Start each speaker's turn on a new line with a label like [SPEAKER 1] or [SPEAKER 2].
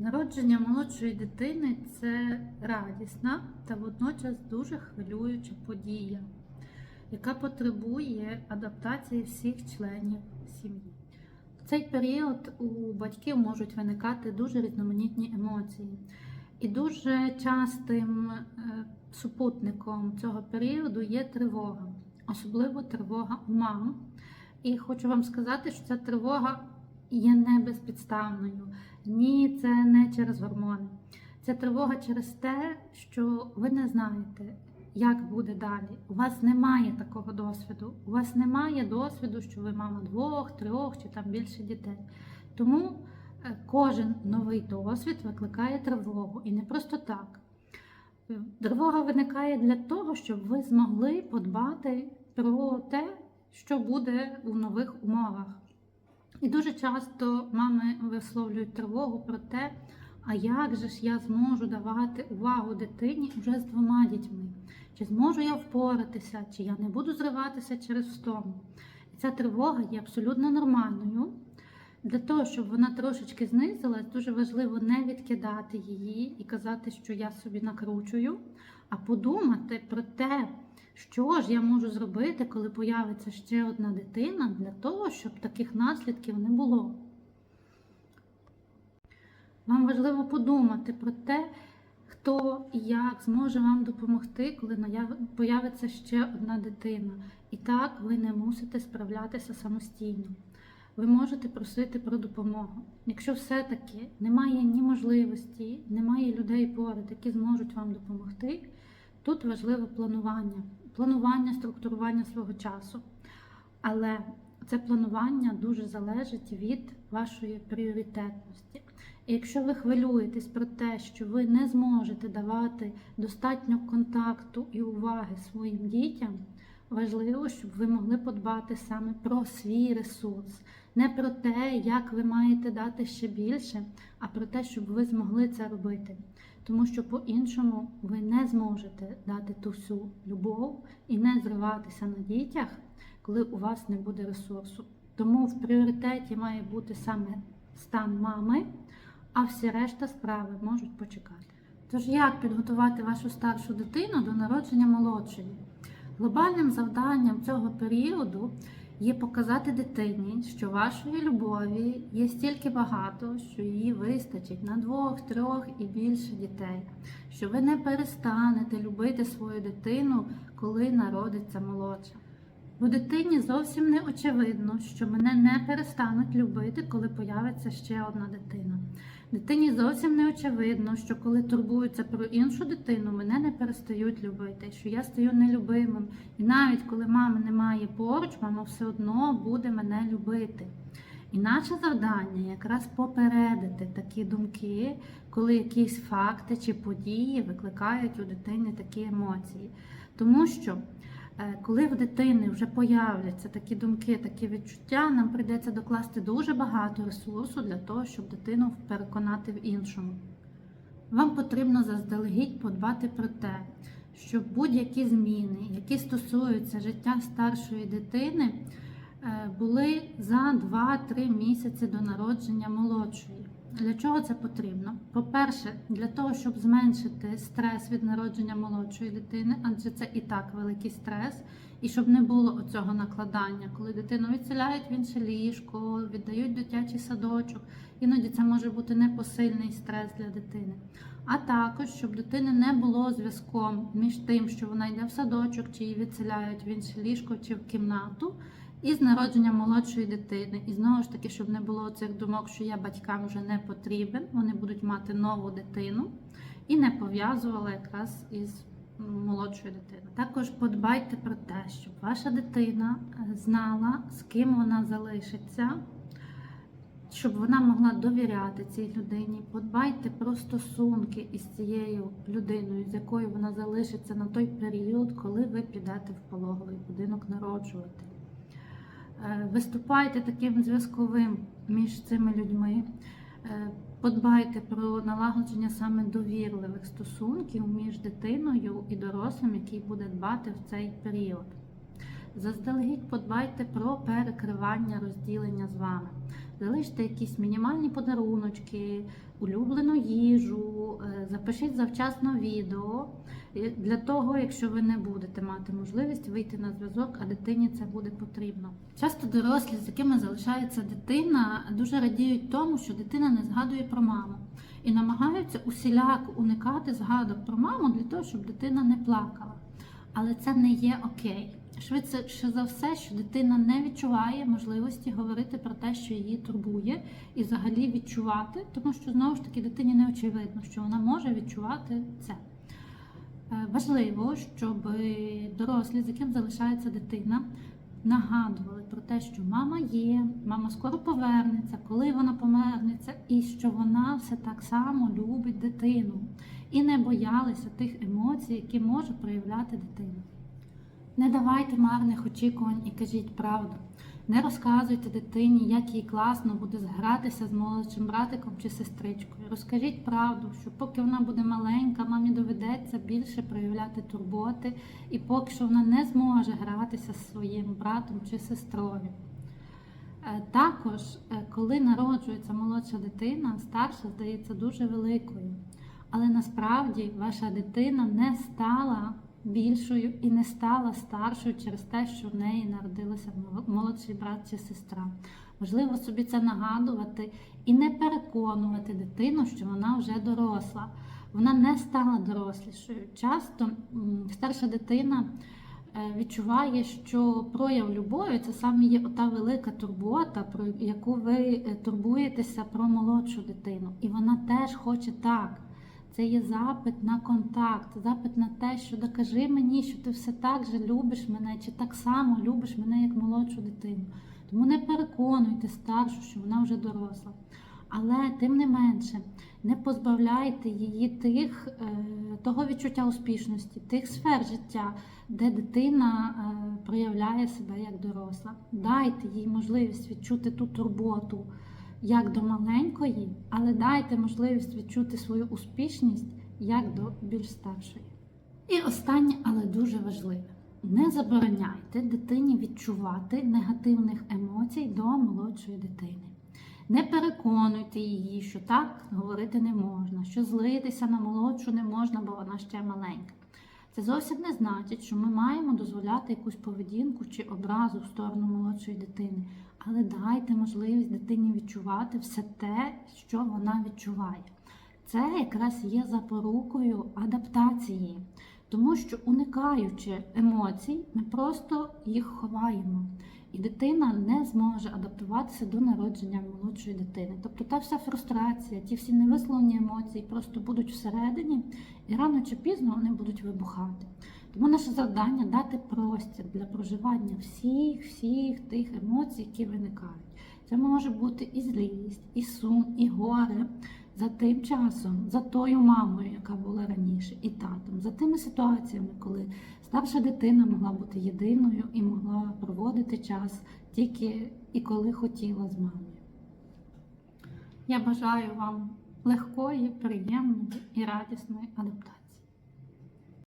[SPEAKER 1] Народження молодшої дитини це радісна та водночас дуже хвилююча подія, яка потребує адаптації всіх членів сім'ї. В цей період у батьків можуть виникати дуже різноманітні емоції. І дуже частим е, супутником цього періоду є тривога, особливо тривога у мам. І хочу вам сказати, що ця тривога є не безпідставною. Ні, це не через гормони. Це тривога через те, що ви не знаєте, як буде далі. У вас немає такого досвіду. У вас немає досвіду, що ви мама двох, трьох чи там більше дітей. Тому е, кожен новий досвід викликає тривогу. І не просто так. Тривога виникає для того, щоб ви змогли подбати про те, що буде у нових умовах. І дуже часто мами висловлюють тривогу про те, а як же ж я зможу давати увагу дитині вже з двома дітьми? Чи зможу я впоратися, чи я не буду зриватися через втому? І ця тривога є абсолютно нормальною. Для того, щоб вона трошечки знизилась, дуже важливо не відкидати її і казати, що я собі накручую, а подумати про те, що ж я можу зробити, коли появиться ще одна дитина, для того, щоб таких наслідків не було. Вам важливо подумати про те, хто і як зможе вам допомогти, коли появиться ще одна дитина. І так ви не мусите справлятися самостійно. Ви можете просити про допомогу. Якщо все-таки немає ні можливості, немає людей поряд, які зможуть вам допомогти, тут важливе планування, планування, структурування свого часу. Але це планування дуже залежить від вашої пріоритетності. І якщо ви хвилюєтесь про те, що ви не зможете давати достатньо контакту і уваги своїм дітям, важливо, щоб ви могли подбати саме про свій ресурс, не про те, як ви маєте дати ще більше, а про те, щоб ви змогли це робити. Тому що по-іншому ви не зможете дати ту всю любов і не зриватися на дітях, коли у вас не буде ресурсу. Тому в пріоритеті має бути саме стан мами, а всі решта справи можуть почекати. Тож, як підготувати вашу старшу дитину до народження молодшої? Глобальним завданням цього періоду є показати дитині, що вашої любові є стільки багато, що її вистачить на двох, трьох і більше дітей, що ви не перестанете любити свою дитину, коли народиться молодша. Бо дитині зовсім не очевидно, що мене не перестануть любити, коли появиться ще одна дитина. Дитині зовсім не очевидно, що коли турбуються про іншу дитину, мене не перестають любити, що я стаю нелюбимим. І навіть коли мами немає поруч, мама все одно буде мене любити. І наше завдання якраз попередити такі думки, коли якісь факти чи події викликають у дитини такі емоції. Тому що коли в дитини вже появляться такі думки, такі відчуття, нам прийдеться докласти дуже багато ресурсу для того, щоб дитину переконати в іншому. Вам потрібно заздалегідь подбати про те, щоб будь-які зміни, які стосуються життя старшої дитини, е, були за 2-3 місяці до народження молодшої. Для чого це потрібно? По-перше, для того, щоб зменшити стрес від народження молодшої дитини, адже це і так великий стрес, і щоб не було оцього накладання, коли дитину відселяють в інше ліжко, віддають дитячий садочок. Іноді це може бути непосильний стрес для дитини. А також, щоб дитини не було зв'язком між тим, що вона йде в садочок, чи її відселяють в інше ліжко чи в кімнату. І з народженням молодшої дитини. І знову ж таки, щоб не було цих думок, що я батькам вже не потрібен, вони будуть мати нову дитину і не пов'язувала якраз із молодшою дитиною. Також подбайте про те, щоб ваша дитина знала, з ким вона залишиться, щоб вона могла довіряти цій людині. Подбайте про стосунки із цією людиною, з якою вона залишиться на той період, коли ви підете в пологовий будинок народжувати. Е, виступайте таким зв'язковим між цими людьми, е, подбайте про налагодження саме довірливих стосунків між дитиною і дорослим, який буде дбати в цей період. заздалегідь подбайте про перекривання розділення з вами. Залиште якісь мінімальні подаруночки, улюблену їжу, е, запишіть завчасно відео для того, якщо ви не будете мати можливість вийти на зв'язок, а дитині це буде потрібно. Часто дорослі, з якими залишається дитина, дуже радіють тому, що дитина не згадує про маму і намагаються усіляко уникати згадок про маму для того, щоб дитина не плакала. Але це не є окей. Швидше за все, що дитина не відчуває можливості говорити про те, що її турбує, і взагалі відчувати, тому що знову ж таки дитині не очевидно, що вона може відчувати це. Е, Важливо, щоб дорослі, з яким залишається дитина, нагадували про те, що мама є, мама скоро повернеться, коли вона повернеться, і що вона все так само любить дитину. І не боялися тих емоцій, які може проявляти дитина. Не давайте марних очікувань і кажіть правду. Не розказуйте дитині, як їй класно буде згратися з молодшим братиком чи сестричкою. Розкажіть правду, що поки вона буде маленька, мамі доведеться більше проявляти турботи, і поки що вона не зможе гратися зі своїм братом чи сестрою. Е, Також, е, коли народжується молодша дитина, старша здається дуже великою. Але насправді ваша дитина не стала більшою і не стала старшою через те, що в неї народилася молодший брат чи сестра. Важливо собі це нагадувати і не переконувати дитину, що вона вже доросла. Вона не стала дорослішою. Часто старша дитина е, відчуває, що прояв любові це саме є ота велика турбота, про яку ви е, турбуєтеся про молодшу дитину. І вона теж хоче так. Це є запит на контакт, запит на те, що докажи мені, що ти все так же любиш мене, чи так само любиш мене, як молодшу дитину. Тому не переконуйте старшу, що вона вже доросла. Але тим не менше, не позбавляйте її тих, е, того відчуття успішності, тих сфер життя, де дитина е, проявляє себе як доросла. Дайте їй можливість відчути ту турботу як до маленької, але дайте можливість відчути свою успішність як до більш старшої. І останнє, але дуже важливе. Не забороняйте дитині відчувати негативних емоцій до молодшої дитини. Не переконуйте її, що так говорити не можна, що злитися на молодшу не можна, бо вона ще маленька. Це зовсім не значить, що ми маємо дозволяти якусь поведінку чи образу в сторону молодшої дитини. Але дайте можливість дитині відчувати все те, що вона відчуває. Це якраз є запорукою адаптації, тому що уникаючи емоцій, ми просто їх ховаємо. Дитина не зможе адаптуватися до народження молодшої дитини. Тобто та вся фрустрація, ті всі невисловлені емоції просто будуть всередині, і рано чи пізно вони будуть вибухати. Тому наше завдання дати простір для проживання всіх, всіх тих емоцій, які виникають. Це може бути і злість, і сум, і горе за тим часом, за тою мамою, яка була раніше, і татом, за тими ситуаціями, коли старша дитина могла бути єдиною і могла проводити час тільки і коли хотіла з мамою. Я бажаю вам легкої, приємної і радісної адаптації.